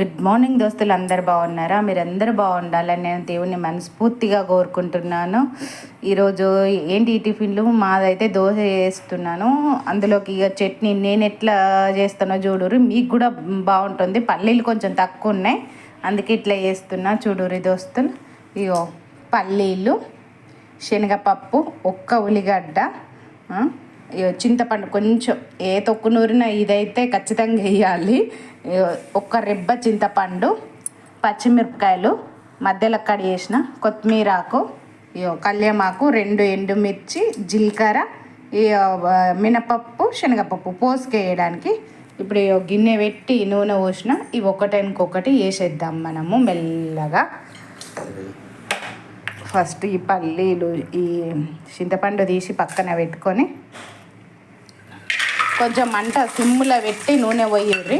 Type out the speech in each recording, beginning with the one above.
Good morning దోస్తులు. అందరు బాగున్నారా? మీరందరూ బాగుండాలని నేను దేవుని మనస్ఫూర్తిగా కోరుకుంటున్నాను. ఈరోజు ఏంటి టిఫిన్లు? మాదైతే దోశ చేస్తున్నాను. అందులోకి ఇక చట్నీ నేను ఎట్లా చేస్తానో చూడురు మీకు కూడా బాగుంటుంది. పల్లీలు కొంచెం తక్కువ ఉన్నాయి. అందుకే ఇట్లా చేస్తున్నా. చూడురి దోస్తులు. ఇగో పల్లీలు శనగపప్పు ఒక్క ఉల్లిగడ్డ చింతపండు కొంచెం ఏ తొక్కు నూరిన ఇదైతే ఖచ్చితంగా వేయాలి ఒక ఒక్క రెబ్బ చింతపండు పచ్చిమిరపకాయలు మధ్యలో కడి చేసిన కొత్తిమీర ఆకు ఇగో రెండు ఎండుమిర్చి జీలకర్ర ఈ మినపప్పు శనగపప్పు పోసుకేయడానికి ఇప్పుడు గిన్నె పెట్టి నూనె పోసిన ఇవి ఒకటి వేసేద్దాం మనము మెల్లగా. ఫస్ట్ ఈ పల్లీలు ఈ చింతపండు తీసి పక్కన పెట్టుకొని కొంచెం మంట సిమ్ములో పెట్టి నూనె పోయిర్రి.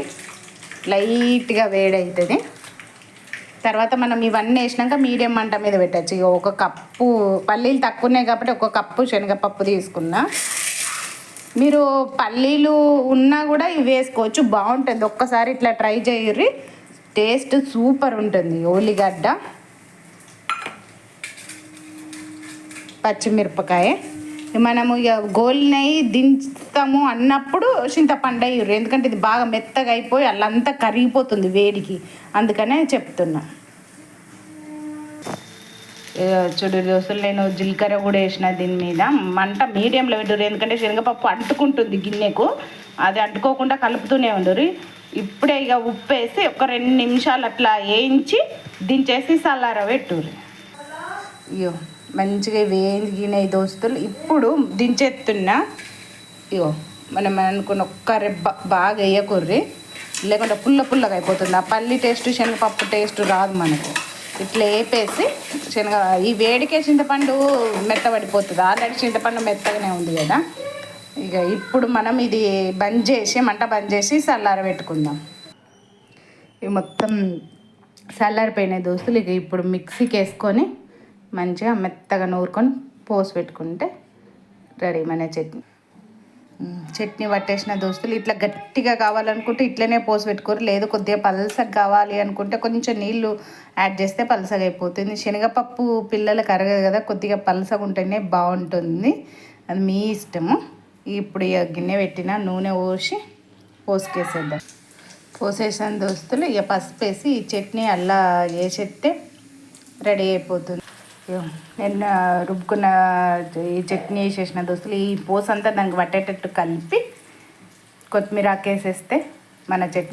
లైట్గా వేడవుతుంది తర్వాత మనం ఇవన్నీ వేసినాక మీడియం మంట మీద పెట్టచ్చు. ఇక ఒక కప్పు పల్లీలు తక్కువ ఉన్నాయి కాబట్టి ఒక కప్పు శనగపప్పు తీసుకున్నా. మీరు పల్లీలు ఉన్నా కూడా ఇవి వేసుకోవచ్చు. బాగుంటుంది. ఒక్కసారి ఇట్లా ట్రై చేయర్రి. టేస్ట్ సూపర్ ఉంటుంది. ఉల్లిగడ్డ పచ్చిమిరపకాయ. మనము ఇక గోలినయి దించుతాము అన్నప్పుడు చింతపండు అయ్యారు ఎందుకంటే ఇది బాగా మెత్తగా అయిపోయి అల్లంతా కరిగిపోతుంది వేడికి. అందుకనే చెప్తున్నా. చూడు దోస్తులు నేను జీలకర్ర కూడా వేసిన దీని మీద. మంట మీడియంలో పెట్టరు ఎందుకంటే శనగపప్పు అంటుకుంటుంది గిన్నెకు. అది అంటుకోకుండా కలుపుతూనే ఉండరు ఇప్పుడే ఇక ఉప్పు వేసి ఒక రెండు నిమిషాలు అట్లా వేయించి దించేసి సల్లారా పెట్టురు ఇయో మంచిగా వేగినాయి దోస్తులు ఇప్పుడు దించేస్తున్నా ఇగో మనం అనుకున్న ఒక్క రెబ్బ బాగా వేయకుర్రి లేకుంటే పుల్ల పుల్లగా అయిపోతుంది. ఆ పల్లి టేస్ట్ శనగపప్పు టేస్ట్ రాదు మనకు. ఇట్లా వేపేసి శనగ ఈ వేడికే చింతపండు మెత్తబడిపోతుంది. ఆల్రెడీ చింతపండు మెత్తగానే ఉంది కదా. ఇక ఇప్పుడు మనం ఇది బంద్ చేసి మంట బంద్ చేసి చల్లార పెట్టుకుందాం. ఇవి మొత్తం చల్లారిపోయినాయి దోస్తులు. ఇక ఇప్పుడు మిక్సీకి వేసుకొని మంచిగా మెత్తగా నూరుకొని పోసి పెట్టుకుంటే రెడీ మన చట్నీ. చట్నీ పట్టేసిన దోస్తులు ఇట్లా గట్టిగా కావాలనుకుంటే ఇట్లనే పోసి పెట్టుకోరు. లేదు కొద్దిగా పలసగా కావాలి అనుకుంటే కొంచెం నీళ్ళు యాడ్ చేస్తే పలసగా అయిపోతుంది. శనగపప్పు పిల్లలకు అరగదు కదా కొద్దిగా పలసగా ఉంటేనే బాగుంటుంది. అది మీ ఇష్టము. ఇప్పుడు ఇక గిన్నె పెట్టిన నూనె పోసి పోసుకేసేద్దాం. పోసేసిన దోస్తులు ఇక పసుపు వేసి ఈ చట్నీ అలా వేసేస్తే రెడీ అయిపోతుంది. నేను రుబ్బుకున్న ఈ చట్నీ వేసేసిన దోస్తులు ఈ పోసంతా అంతా దానికి పట్టేటట్టు కలిపి కొత్తిమీర ఆకేసేస్తే మన చట్నీ